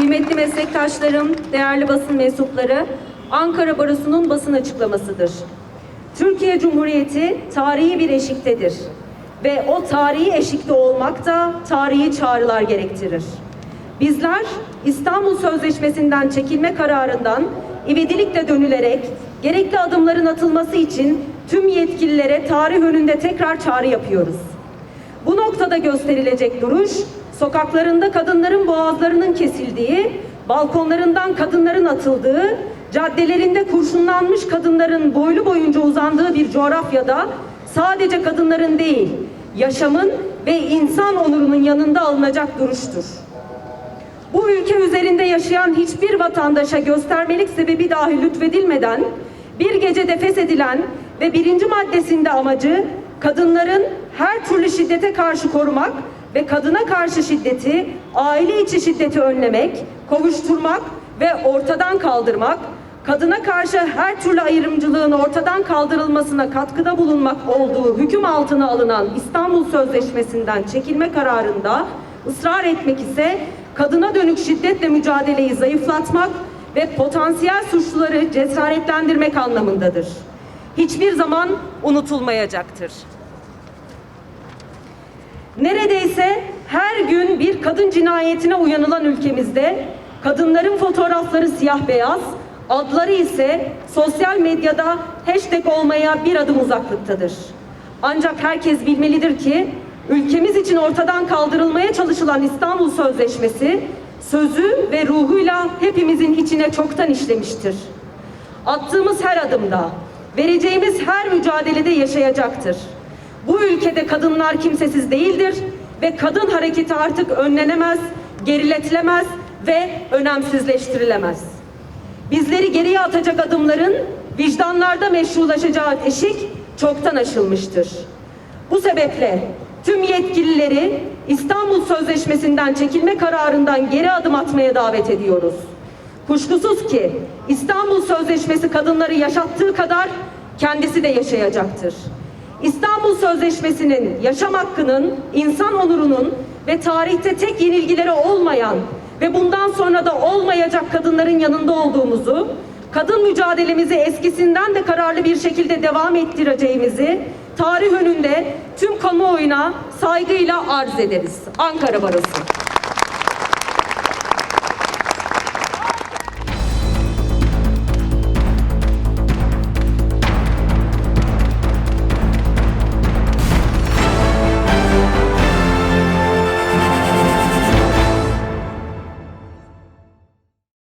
kıymetli meslektaşlarım, değerli basın mensupları, Ankara Barosu'nun basın açıklamasıdır. Türkiye Cumhuriyeti tarihi bir eşiktedir ve o tarihi eşikte olmak da tarihi çağrılar gerektirir. Bizler İstanbul Sözleşmesi'nden çekilme kararından ivedilikle dönülerek gerekli adımların atılması için tüm yetkililere tarih önünde tekrar çağrı yapıyoruz. Bu noktada gösterilecek duruş, sokaklarında kadınların boğazlarının kesildiği, balkonlarından kadınların atıldığı, caddelerinde kurşunlanmış kadınların boylu boyunca uzandığı bir coğrafyada sadece kadınların değil, yaşamın ve insan onurunun yanında alınacak duruştur. Bu ülke üzerinde yaşayan hiçbir vatandaşa göstermelik sebebi dahi lütfedilmeden bir gecede feshedilen ve birinci maddesinde amacı kadınların her türlü şiddete karşı korumak ve kadına karşı şiddeti, aile içi şiddeti önlemek, kovuşturmak ve ortadan kaldırmak, kadına karşı her türlü ayrımcılığın ortadan kaldırılmasına katkıda bulunmak olduğu hüküm altına alınan İstanbul Sözleşmesi'nden çekilme kararında ısrar etmek ise kadına dönük şiddetle mücadeleyi zayıflatmak ve potansiyel suçluları cesaretlendirmek anlamındadır. Hiçbir zaman unutulmayacaktır. Neredeyse her gün bir kadın cinayetine uyanılan ülkemizde kadınların fotoğrafları siyah beyaz, adları ise sosyal medyada hashtag olmaya bir adım uzaklıktadır. Ancak herkes bilmelidir ki ülkemiz için ortadan kaldırılmaya çalışılan İstanbul Sözleşmesi sözü ve ruhuyla hepimizin içine çoktan işlemiştir. Attığımız her adımda, vereceğimiz her mücadelede yaşayacaktır. Bu ülkede kadınlar kimsesiz değildir ve kadın hareketi artık önlenemez, geriletilemez ve önemsizleştirilemez. Bizleri geriye atacak adımların vicdanlarda meşrulaşacağı eşik çoktan aşılmıştır. Bu sebeple tüm yetkilileri İstanbul Sözleşmesi'nden çekilme kararından geri adım atmaya davet ediyoruz. Kuşkusuz ki İstanbul Sözleşmesi kadınları yaşattığı kadar kendisi de yaşayacaktır. İstanbul Sözleşmesi'nin yaşam hakkının, insan onurunun ve tarihte tek yenilgileri olmayan ve bundan sonra da olmayacak kadınların yanında olduğumuzu, kadın mücadelemizi eskisinden de kararlı bir şekilde devam ettireceğimizi tarih önünde tüm kamuoyuna saygıyla arz ederiz. Ankara Barosu.